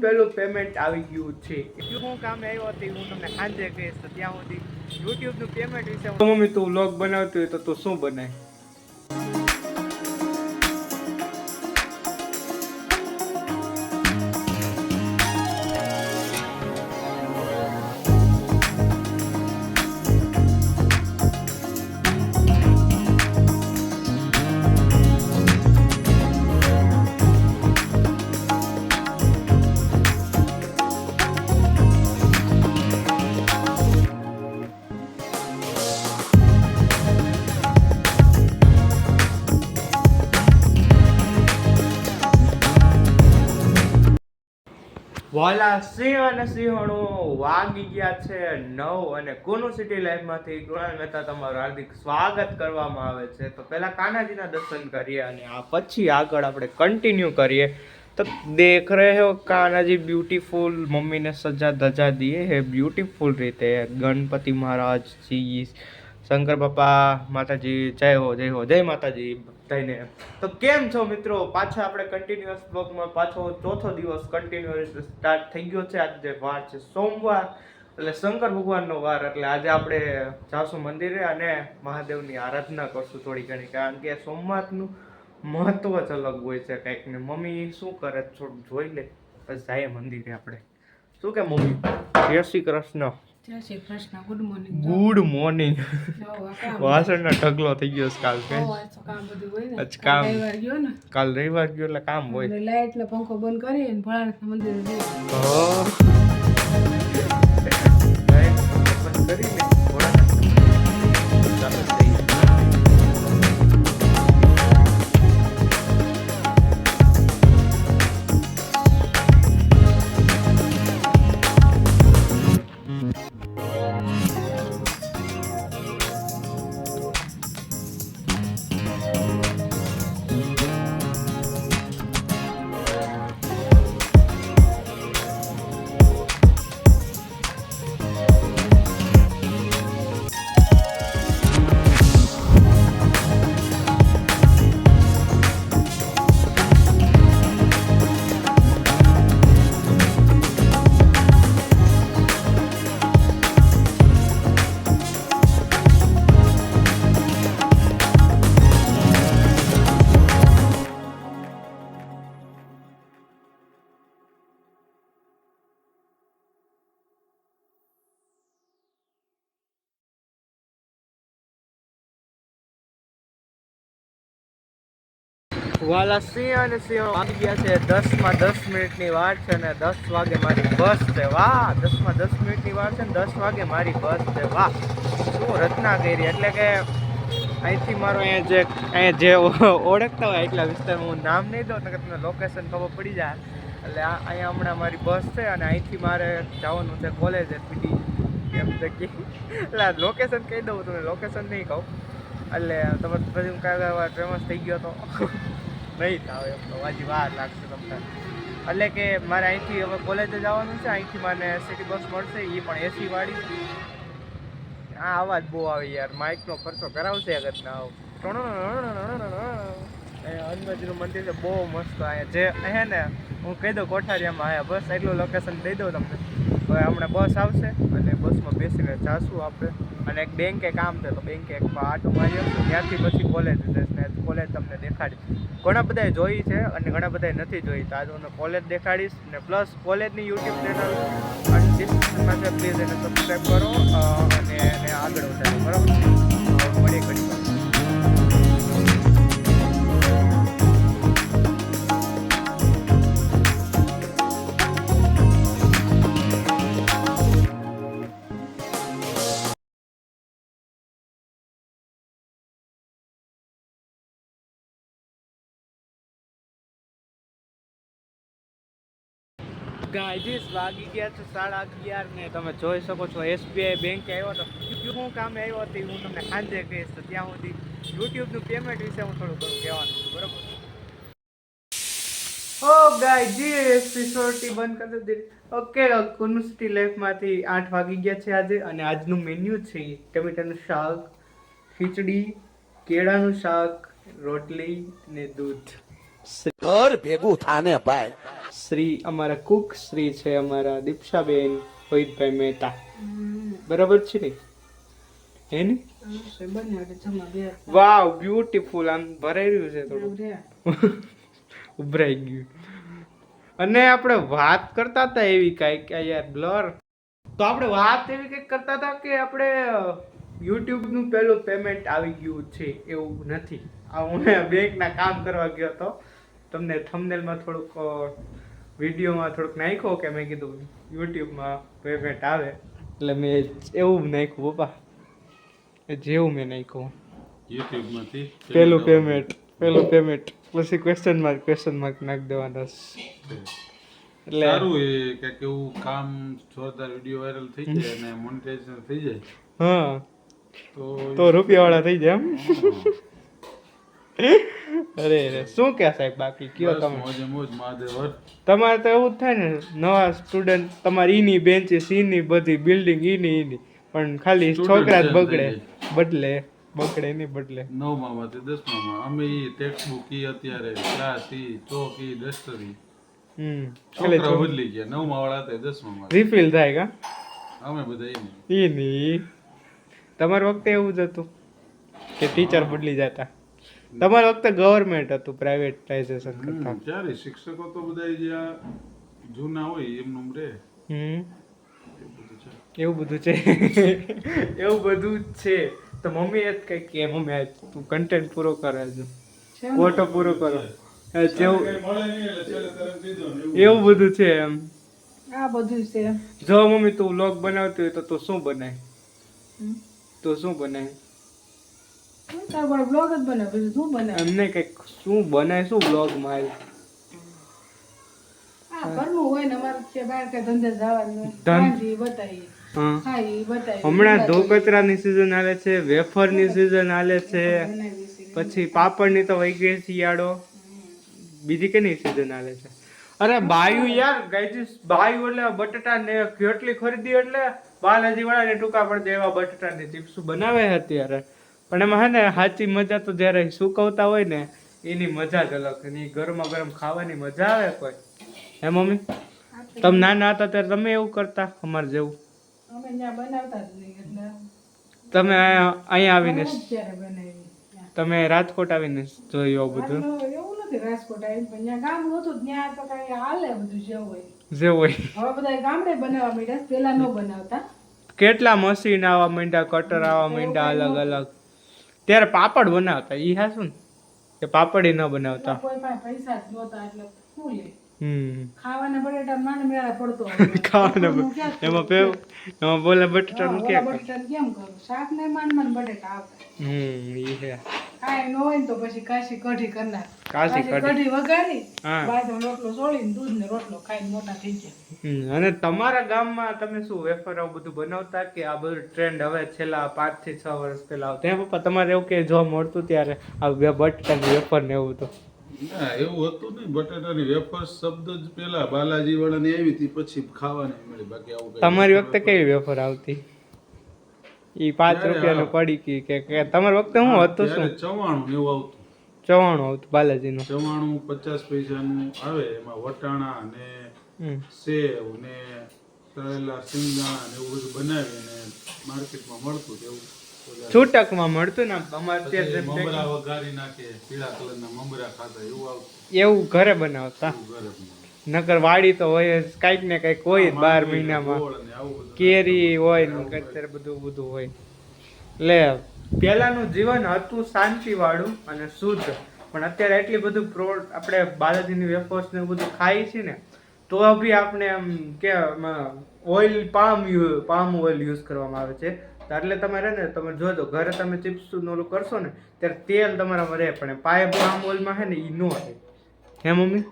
પહેલું પેમેન્ટ આવી ગયું છે. શું કામ આવ્યો હતી હું તમને સાંજે કહીશ તો ત્યાં સુધી યુટ્યુબનું પેમેન્ટ વિશે મમ્મી તું વ્લોગ બનાવતી હોય તો તું શું બનાય? વાલા સિંહ અને સિંહણો વાગી ગયા છે નવ અને કોનો સિટી લાઈફમાંથી કૃણાલ મહેતા તમારું હાર્દિક સ્વાગત કરવામાં આવે છે. તો પહેલા કાનાજીના દર્શન કરીએ અને આ પછી આગળ આપણે કન્ટિન્યુ કરીએ. તો દેખ રહે હો કાનાજી બ્યુટીફુલ મમ્મીને સજા ધજા દીએ હે બ્યુટીફુલ રીતે. ગણપતિ મહારાજજી, શંકર બાપા, માતાજી, જય હો જય હો, જય માતાજી. થઈને તો કેમ છો મિત્રો? પાછા આપણે કન્ટિન્યુઅસ બ્લોગમાં પાછો ચોથો દિવસ કન્ટિન્યુઅસ સ્ટાર્ટ થઈ ગયો છે. આજે વાર છે સોમવાર, એટલે શંકર ભગવાનનો વાર, એટલે આજે આપણે જાશું મંદિરે અને મહાદેવની આરાધના કરશું થોડી ઘણી, કારણ કે સોમવારનું મહત્વ જ અલગ હોય છે કંઈક ને. મમ્મી શું કરે થોડું જોઈ લે. પછી જાય મંદિરે આપણે. શું કે મમ્મી? જય શ્રી કૃષ્ણ. ગુડ મોર્નિંગ વાસણનો ઢગલો થઈ ગયો કાલ કામ કાલ રવિવાર ગયો એટલે કામ હોય. લાઈટ એટલે પંખો બંધ કરી ભોળાનાથ મંદિરે વાલા સિંહ અને સિંહ આવી ગયા છે. દસમાં દસ મિનિટની વાર છે ને દસ વાગે મારી બસ છે. વાહ! દસમાં દસ મિનિટની વાર છે ને દસ વાગે મારી બસ છે. વાહ! શું રચના કરી? એટલે કે અહીંથી મારો અહીંયા જે અહીંયા જે ઓળખતા હોય એટલા વિસ્તારમાં હું નામ નહીં દઉં, નકર તમને લોકેશન ખબર પડી જાય. એટલે અહીંયા હમણાં મારી બસ છે અને અહીંથી મારે જવાનું છે કોલેજ પીટી એમ કે. એટલે લોકેશન કહી દઉં, તમને લોકેશન નહીં કહું. એટલે તમે પછી હું કાંઈ ફેમસ થઈ ગયો તો. નહીં થાવ એમ તો હજી વાર લાગશે તમને. એટલે કે મારે અહીંથી હવે કોલેજે જવાનું છે, અહીંથી મને સિટી બસ મળશે એ પણ એસી વાળી. આ અવાજ બહુ આવે યાર માઇકનો ખર્ચો કરાવશે અગર ના હનુમાનજીનું મંદિર છે, બહુ મસ્ત અહીંયા. જે અહીંયા ને, હું કહી દઉં કોઠારીયામાં આયા બસ, એટલું લોકેશન દઈ દઉં તમને. હવે હમણાં બસ આવશે, અને બસમાં બેસીને જાશું આપણે. અને એક બેંકે કામ છે તો બેંકે એક આટો માર્યો ત્યાંથી પછી કોલેજ કોલેજ તમને દેખાડી ઘણા બધાએ જોઈ છે અને ઘણા બધાએ નથી જોઈ. તો આજે હું કોલેજ દેખાડીશ ને પ્લસ કોલેજની યુટ્યુબ ચેનલ અને ડિસ્ક્રિપ્શનમાં છે પ્લીઝ એને સબસ્ક્રાઈબ કરો અને એને આગળ વધારો. બરાબર? હવે મળીએ ગાઈજીસ વાગી ગયા છે સાડા અગિયાર ને તમે જોઈ શકો છો એસબીઆઈ બેંકે આવ્યો તો શું કામ આવ્યો હતી, હું તમને સાંજે કહીશ ત્યાં સુધી યુટ્યુબનું પેમેન્ટ વિશે હું થોડું ઘણું કહેવાનું છું, બરોબર? ઓ ગાઈજીસ સિસોટી બંધ કરી દીધી. ઓકે યુનિવર્સિટી લાઈફમાંથી આઠ વાગી ગયા છે આજે અને આજનું મેન્યુ છે ટમેટાનું શાક, ખીચડી, કેળાનું શાક, રોટલી ને દૂધ. ઘર ભેગું થાને ભાઈ. શ્રી અમારા કુક શ્રી છે અમારા દીપશાબેન રોહિતભાઈ મહેતા. બરાબર છે ને? હે ને? વાવ બ્યુટીફુલ આમ ભરાઈ રહ્યું છે થોડું ઉભરાઈ ગયું. અને આપણે વાત કરતા હતા એવી કાંઈક યાર બ્લર. તો આપણે વાત એવી કંઈક કરતા હતા કે આપણે યુટ્યુબનું પહેલું પેમેન્ટ આવી ગયું છે એવું નથી. આ હું બેંકના કામ કરવા ગયો હતો. તમને થમનેલમાં થોડુંક વિડીયોમાં થોડુંક નાખ્યો કે મેં કીધું યુટ્યુબમાં પેમેન્ટ આવે. એટલે મેં એવું નાખ્યું પપ્પા. જેવું મેં નાખ્યું. યુટ્યુબમાંથી પેલું પેમેન્ટ પેલું પેમેન્ટ પછી ક્વેશ્ચન માર્ક ક્વેશ્ચન માર્ક નાખી દેવાના. એટલે સારું એ કે કેવું કામ જોરદાર વીડિયો વાયરલ થઈ જાય અને મોનેટાઇઝેશન થઈ જાય. હા. તો તો રૂપિયા વાળા થઈ જાય એમ. અરે અરે શું કે સાહેબ બાકી? કયો તમે? તમારે તો એવું જ થાય ને નવા સ્ટુડન્ટ તમારી ઈની બેન્ચીસ ઈની બધી બિલ્ડિંગ ઈની ઈની. પણ ખાલી છોકરા જ બગડે. બદલે બગડે નહીં બદલે. દસમા માં અમે ઈ ટેક્સ્ટ બુક ઈ અત્યારે ક્લાસ ઈ ચોક ઈ ડસ્ટર ઈ. હમ છોકરા બદલી ગયા. નવમા વાળા હતા દસમા માં રિફિલ થાય કા? અમે બધા ઈ. ઈની. તમારા વખતે એવું જ હતું કે ટીચર બદલી જતા? તમારા વખતે ગવર્મેન્ટ હતું પ્રાઇવેટાઇઝેશન કરતા. ત્યારે શિક્ષકો તો બધા જે જૂના હોય એમનું રે હમ. એ બધું છે. એવું બધું છે. એવું બધું છે. તો મમ્મી એ જ કંઈક કે મમ્મી તું કન્ટેન્ટ પૂરો કરે છે ફોટો પૂરો કરો. જેવું કંઈ એવું. બધું છે એમ. આ બધું છે. જો મમ્મી તું વ્લોગ બનાવતી હોય તો તું શું બનાય? તો શું બનાય? તાર પર બ્લોગ જ બનાવ બીજું શું બનાવ એમને કંઈક શું બનાય શું વ્લોગમાં આ ઘરનું હોય ને સિઝન છે સિઝન છે. પછી તો વહી ગઈ શિયાળો. બીજી કેની સિઝન આલે છે? અરે બાયુ યાર ગાઈજીસ બાયુ એટલે બટાટા ને કેટલી ખરીદી એટલે બાલાજી વાળા ને ટૂંકા પડે એવા બટાટાની ચિપ્સ બનાવે અત્યારે. પણ એમાં હે ને સાચી મજા તો જ્યારે સુકવતા હોય ને એની મજા જ અલગ. એની ગરમા ગરમ ખાવાની મજા આવે કોઈ. હે મમ્મી? તમે નાના હતા ત્યારે તમે એવું કરતા અમારે જેવું? તમે અહીંયા આવીને. તમે રાજકોટ આવીને જોયું બધું? રાજકોટ આવીને ગામ હતું ત્યાં તો કઈ હાલે બધું જે હોય. જે હોય. હવે બધા ગામડે બનાવવા માંડ્યા પેલા ન બનાવતા. કેટલા મશીન આવવા માંડ્યા કટર આવવા માંડ્યા અલગ અલગ. ત્યારે પાપડ બનાવતા ઈ હા ને? કે પાપડ ન બનાવતા. કોઈ પાસે પૈસા જ નહોતા એટલે શું લે? હમ. ખાવાના બટેટા મેળા પડતો ખાવાના એમાં પેવું એમાં બોલે બટાટાનું નું કેમ કરું? શાક માંડ બટેટા આવતા હમ ઈ છે કાંઈ ન હોય ને તો પછી કાશી કઢી કરનાર કાશી કઢી. વગાડી બાજરો રોટલો સોળીને દૂધ ને રોટલો ખાઈને મોટા થઈ ગયા. અને તમારા ગામમાં તમે શું વેફર આવું બધું બનાવતા કે આ બધું ટ્રેન્ડ હવે છેલ્લા પાંચથી છ વર્ષ પહેલા આવતા? હે પપ્પા તમારે એવું કે જોવા મળતું ત્યારે આ બે બટાટાની વેફર ને એવું તો? ના એવું હતું નહીં. બટાટાની વેફર શબ્દ જ પેલા બાલાજી વાળાની આવી હતી પછી ખાવાની મળી. બાકી આવું તમારી વખતે કેવી વેફર આવતી? ઈ પાંચ રૂપિયાનું હા. પડી કે કે તમારે વખતે શું હતું શું ચવાણું એવું આવતું ચવાણું આવતું બાલાજીનું ચવાણું પચાસ પૈસાનું આવે એમાં વટાણા ને સેવ ને તળેલા સિંગા ને એવું બધું બનાવીને માર્કેટમાં મળતું તેવું. છૂટકમાં મળતું ને અમારે અત્યારે મમરા વઘારી નાખે પીળા કલરના મમરા ખાતા એવું આવતું એવું ઘરે બનાવતા ઘરે બનાવતા. નકર વાડી તો હોય જ કાંઈક ને કાંઈક હોય જ બાર મહિનામાં. કેરી હોય ને અત્યારે બધું બધું હોય. એટલે પહેલાનું જીવન હતું શાંતિ વાળું અને શુદ્ધ. પણ અત્યારે એટલી બધું પ્રો આપણે બાલાજીની વેફર્સ ને બધું ખાઈ છે ને તો બી આપણે એમ કે oil palm palm oil use કરવામાં આવે છે. એટલે તમારે ને તમે જોજો ઘરે તમે ચિપ્સ ઓલું કરશો ને ત્યારે તેલ તમારામાં રહે પણ પાય પામ ઓઇલમાં છે ને એ ન રહે. હે મમ્મી?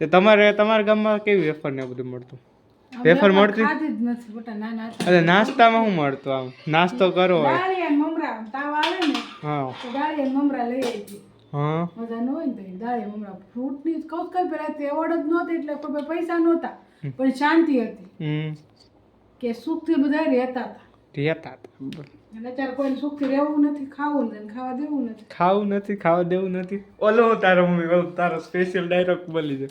તે તમારે તમારા ગામમાં કેવી વેફર ને બધું મળતું? વેફર મળતી. એટલે નાસ્તામાં શું મળતું આમ? નાસ્તો કરો હોય. મમરા તાવ આવે ને હા. તો હા. મજા ન હોય ને તો મમરા. ફ્રૂટની કહું કઈ પેલા તેવડ જ નહોતી એટલે કોઈ પૈસા નહોતા પણ શાંતિ હતી. કે કે સુખથી બધા રહેતા હતા. રહેતા હતા અને અત્યારે કોઈને સુખથી રહેવું નથી ખાવું નથી ખાવા દેવું નથી. ખાવું નથી ખાવા દેવું નથી. ઓલો હું તારો મમ્મી કહું તારો સ્પેશિયલ ડાયલોગ બોલી દે.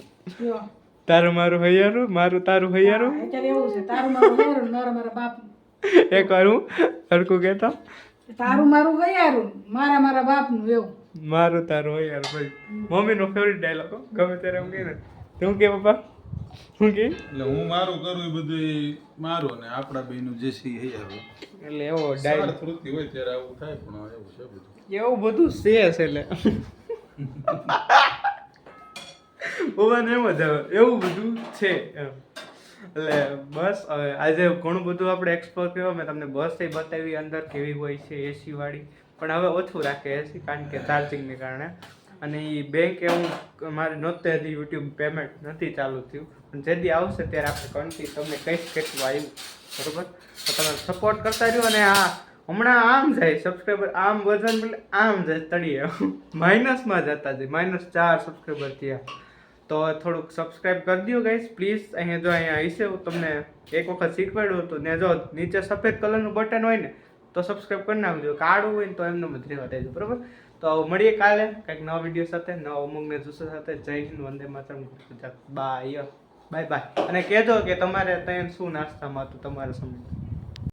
તારું મારું હૈયારું મારું તારું હૈયારું. અત્યારે એવું છે તારું મારું હૈયારું મારો મારા મારા બાપ એક વાર હું હરકું કહેતો. તારું મારું હૈયારું મારા મારા બાપનું એવું. મારું તારું હૈયારું ભાઈ. મમ્મીનો ફેવરિટ ડાયલોગ ગમે ત્યારે એમ કહે ને તું કે પપ્પા? શું કે? એટલે હું મારું કરું એ બધું મારું ને આપણા બેનું જે છે એ હારું. એટલે એવો સાર ડાયલોગ હોય ત્યારે આવું થાય પણ એવું છે બધું. એવું બધું છે એટલે. ભગવાન એમ જ આવે. એવું બધું છે એમ. એટલે બસ હવે આજે ઘણું બધું આપણે એક્સપ્લોર કર્યો. મેં તમને બસ એ બતાવી અંદર કેવી હોય છે એસી વાળી. પણ હવે ઓછું રાખે એસી કારણ કે ચાર્જિંગને કારણે. અને એ બેંક હું મારે નહોતે હજી યુટ્યુબ પેમેન્ટ નથી ચાલુ થયું. પણ જેથી આવશે ત્યારે આપણે કન્ટી તમને કંઈક કેટલું આવ્યું બરોબર? તો તમે સપોર્ટ કરતા રહ્યો અને આ હમણાં આમ જાય સબસ્ક્રાઈબર આમ વજન એટલે આમ જાય તળીએ. માઇનસમાં જતા જાય. માઇનસ ચાર સબસ્ક્રાઈબર થયા. તો થોડુંક સબસ્ક્રાઈબ કરી દો ગાઈસ પ્લીઝ અહીંયા જો અહીંયા હશે હું તમને એક વખત શીખવાડ્યું હતું. ને જો નીચે સફેદ કલરનું બટન હોય ને, તો સબસ્ક્રાઈબ કરી નાખજો. કાળું હોય ને તો એમને જ રહેવા દેજો. બરોબર? તો મળીએ કાલે કંઈક નવા વીડિયો સાથે, નવા ઉમંગને જુસ્સો સાથે. Jai Hind, Vande Mataram bye bye bye અને કહેજો કે તમારે ત્યાં શું નાસ્તામાં હતું તમારે સમય?